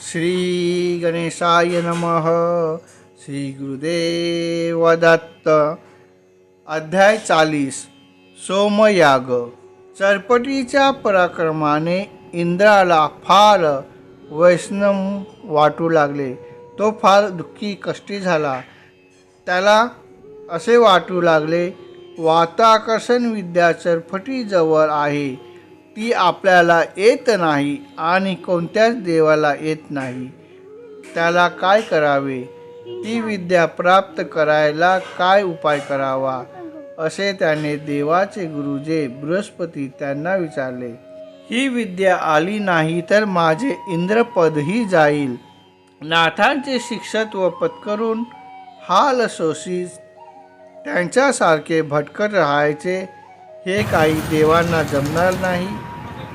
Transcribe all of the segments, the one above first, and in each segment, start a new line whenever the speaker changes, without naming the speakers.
श्री गणेशाय नमः. श्री गुरुदेव दत्त अध्याय चाळीस. सोमयाग. चरपटीच्या पराक्रमाने इंद्राला फार वैष्णव वाटू लागले. तो फार दुःखी कष्टी झाला. त्याला असे वाटू लागले वाताकर्षण विद्या चरफटीजवळ आहे. ती आपल्याला येत नाही आणि कोणत्याच देवाला येत नाही. त्याला काय करावे? ती विद्या प्राप्त करायला काय उपाय करावा? असे त्याने देवाचे गुरुजे बृहस्पती त्यांना विचारले. ही विद्या आली नाही तर माझे इंद्रपदही जाईल. नाथांचे शिक्षत्व पत्करून हाल सोसी त्यांच्यासारखे भटकत राहायचे हे काही देवांना जमणार नाही.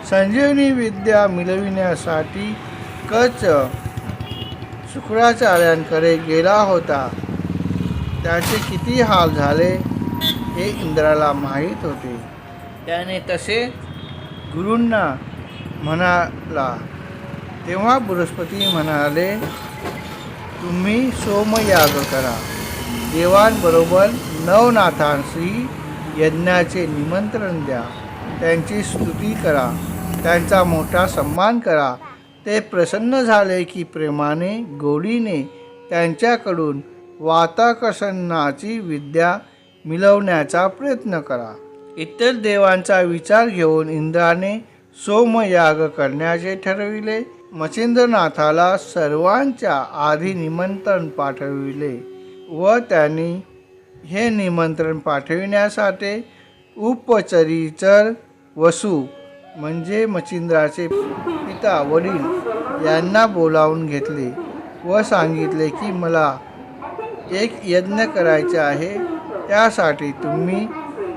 संजीवनी विद्या मिळविण्यासाठी कच शुक्राचार्यांकडे गेला होता. त्याचे किती हाल झाले हे इंद्राला माहीत होते. त्याने तसे गुरूंना म्हणाला तेव्हा बृहस्पती म्हणाले तुम्ही सोमयाग करा. देवांबरोबर नवनाथांशी यज्ञाचे निमंत्रण द्या. त्यांची स्तुती करा. त्यांचा मोठा सन्मान करा. ते प्रसन्न झाले की प्रेमाने गोडीने त्यांच्याकडून वाताकर्षणाची विद्या मिळवण्याचा प्रयत्न करा. इतर देवांचा विचार घेऊन इंद्राने सोमयाग करण्याचे ठरविले. मच्छिंद्रनाथाला सर्वांच्या आधी निमंत्रण पाठविले व त्यांनी हे निमंत्रण पाठविण्यासाठी उपचरीचर वसू म्हणजे मच्छिंद्राचे पिता वडील यांना बोलावून घेतले व सांगितले की मला एक यज्ञ करायचे आहे त्यासाठी तुम्ही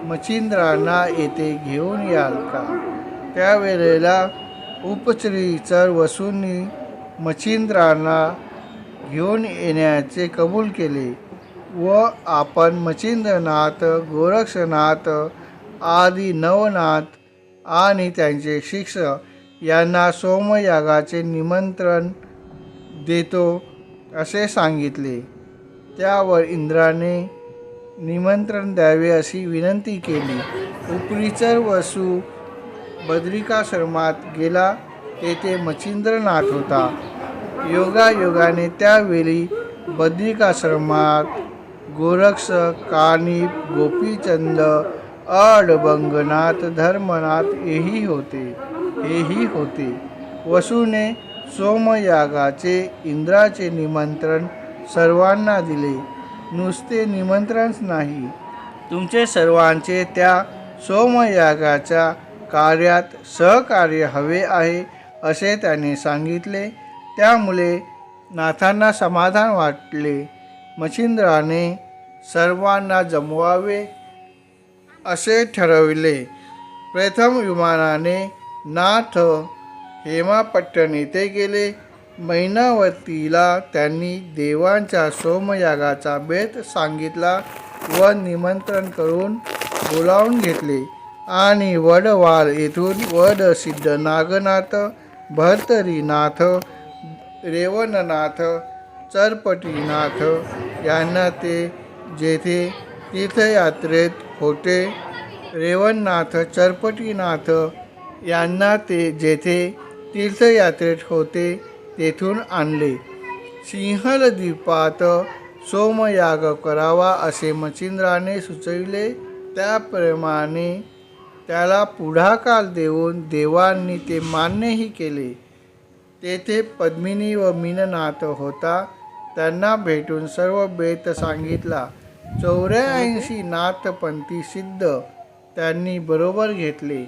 मच्छिंद्रांना येथे घेऊन याल का? त्यावेळेला उपचरीचर वसूंनी मच्छिंद्रांना घेऊन येण्याचे कबूल केले व आपण मच्छिंद्रनाथ गोरक्षनाथ आदी नवनाथ आणि त्यांचे शिक्षक यांना सोमयागाचे निमंत्रण देतो असे सांगितले. त्यावर इंद्राने निमंत्रण द्यावे अशी विनंती केली. उपरीचर वसू बद्रिकाश्रमात गेला. तेथे मच्छिंद्रनाथ होता. योगायोगाने त्यावेळी बद्रिकाश्रमात गोरक्ष कानिप गोपीचंद आडबंगनाथ धर्मनाथ हेही होते हेही होते. वसूने सोमयागाचे इंद्राचे निमंत्रण सर्वांना दिले. नुसते निमंत्रणच नाही. तुमचे सर्वांचे त्या सोमयागाच्या कार्यात सहकार्य हवे आहे असे त्याने सांगितले. त्यामुळे नाथांना समाधान वाटले. मच्छिंद्राने सर्वांना जमवावे. असे ठरविले. प्रथम विमानाने नाथ हेमापट्टण येथे गेले. मैनावतीला त्यांनी देवांच्या सोमयागाचा बेत सांगितला व निमंत्रण करून बोलावून घेतले. आणि वडवाल येथून वड सिद्ध नागनाथ भर्तरीनाथ रेवणनाथ चरपटीनाथ यांना ते जेथे तीर्थयात्रेत होते. रेवणनाथ चरपटीनाथ यांना ते जेथे तीर्थयात्रेत होते तेथून आणले. सिंहलद्वीपात सोमयाग करावा असे मच्छिंद्राने सुचविले. त्याप्रमाणे त्याला पुढाकार देऊन देवांनी ते मान्यही केले. तेथे पद्मिनी व मीननाथ होता. त्यांना भेटून सर्व बेत सांगितला. चौऱ्याऐंशी नाथपंथी सिद्ध त्यांनी बरोबर घेतले.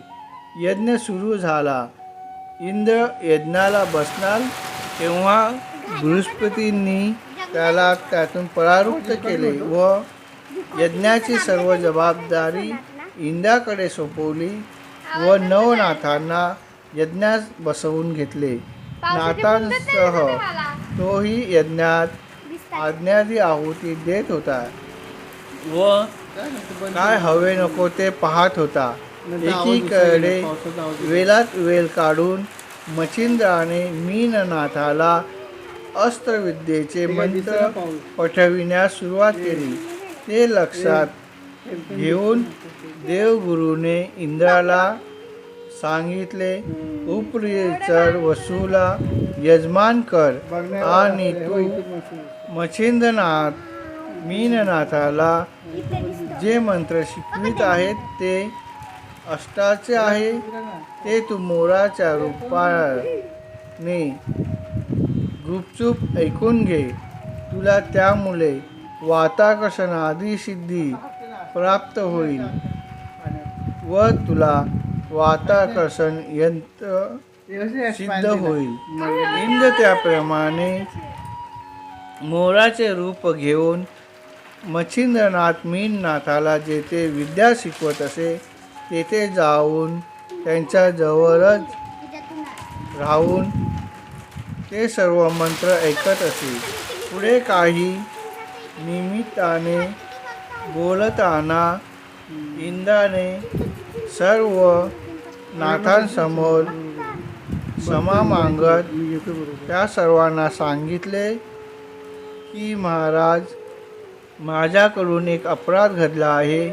यज्ञ सुरू झाला. इंद्र यज्ञाला बसणार तेव्हा बृहस्पतींनी त्याला त्यातून परावृत्त केले व यज्ञाची सर्व जबाबदारी इंद्राकडे सोपवली व नवनाथांना यज्ञास बसवून घेतले. नाथांसह तोही यज्ञात आज्ञादी आहुती देत होता. व काय हवे नको ते पाहत होता. एकीकडे वेलात वेल काढून मच्छिंद्राने मीननाथाला अस्त्रविद्येचे मंत्र पठविण्यास सुरुवात केली. ते लक्षात घेऊन देवगुरूने इंद्राला सांगितले उपरिचर वसूला यजमान कर आणि तू मच्छिंद्रनाथ मीननाथाला जे मंत्र शिकवित आहेत ते अष्टाचे आहे ते तू मोराच्या रूपाने गुपचूप ऐकून घे. तुला त्यामुळे वाताकर्षण आदी सिद्धी प्राप्त होईल व तुला वाताकर्षण यंत्र सिद्ध होईल. इंद्र त्याप्रमाणे मोराचे रूप घेऊन मच्छिंद्रनाथ मीननाथाला जेथे विद्या शिकवत असे तेथे जाऊन त्यांच्या जवळच राहून ते सर्व मंत्र ऐकत असे. पुढे काही निमित्ताने बोलताना इंद्राने सर्व नाथांसमोर क्षमा मागत त्या सर्वांना सांगितले की महाराज माझ्याकडून एक अपराध घडला आहे.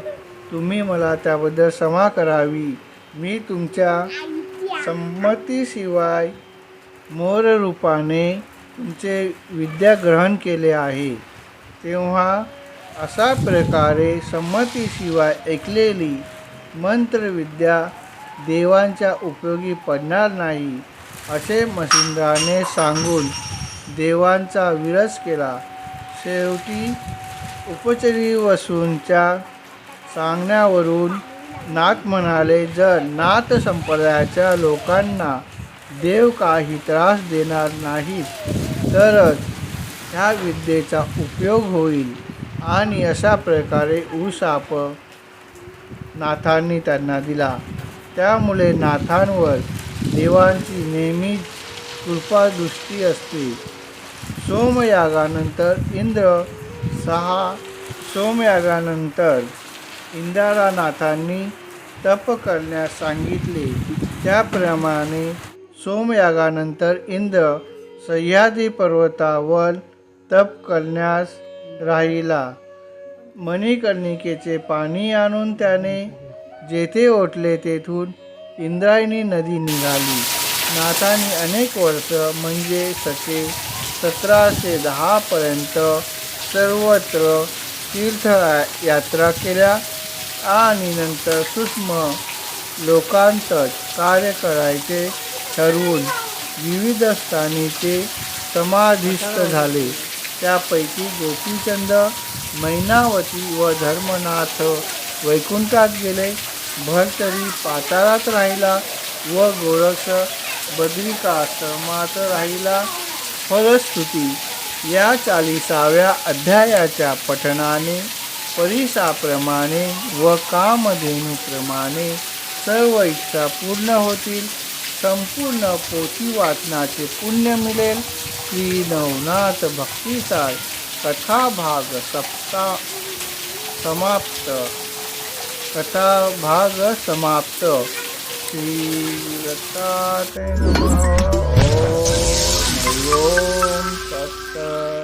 तुम्ही मला त्याबद्दल क्षमा करावी. मी तुमच्या संमतीशिवाय मोररूपाने तुमचे विद्या ग्रहण केले आहे. तेव्हा अशा प्रकारे संमतीशिवाय ऐकलेली मंत्रविद्या देवांच्या उपयोगी पडणार नाही असे मसिंद्राने सांगून देवांचा विरस केला. शेवटी उपचरी वसूंच्या सांगण्यावरून नाथ म्हणाले जर नाथ संप्रदायाच्या लोकांना देव काही त्रास देणार नाहीत तरच ह्या विद्येचा उपयोग होईल. आणि अशा प्रकारे ऊसाप नाथांनी त्यांना दिला. त्यामुळे नाथांवर देवांची नेहमीच कृपादृष्टी असते. सोमयागानंतर इंद्र सहा सोमयागानंतर इंदारानाथांनी तप करण्यास सांगितले. त्याप्रमाणे सोमयागानंतर इंद्र सह्याद्री पर्वतावर तप करण्यास राहिला. मणिकर्णिकेचे पाणी आणून त्याने जेथे ओतले तेथून इंद्रायणी नदी निघाली. नाथांनी अनेक वर्ष म्हणजे सके सतराशे दहापर्यंत सर्वत्र तीर्थ यात्रा केल्या आणि नंतर सूक्ष्म लोकांतच कार्य करायचे ठरवून विविध स्थानी ते समाधिस्थ झाले. त्यापैकी गोपीचंद मैनावती व धर्मनाथ वैकुंठात गेले. भरतरी पाताळात राहिला व गोरक्ष बद्रिकाश्रमात राहिला. फलस्तुती या चाळीसाव्या अध्यायाच्या पठणाने परिसाप्रमाणे व कामधेनूप्रमाणे सर्व इच्छा पूर्ण होतील. संपूर्ण पोथी वाचनाचे पुण्य मिळेल. श्री नवनाथ भक्तिसार कथा भाग सप्ता समाप्त. कथा भाग समाप्त श्री दत्तात्रय नमः.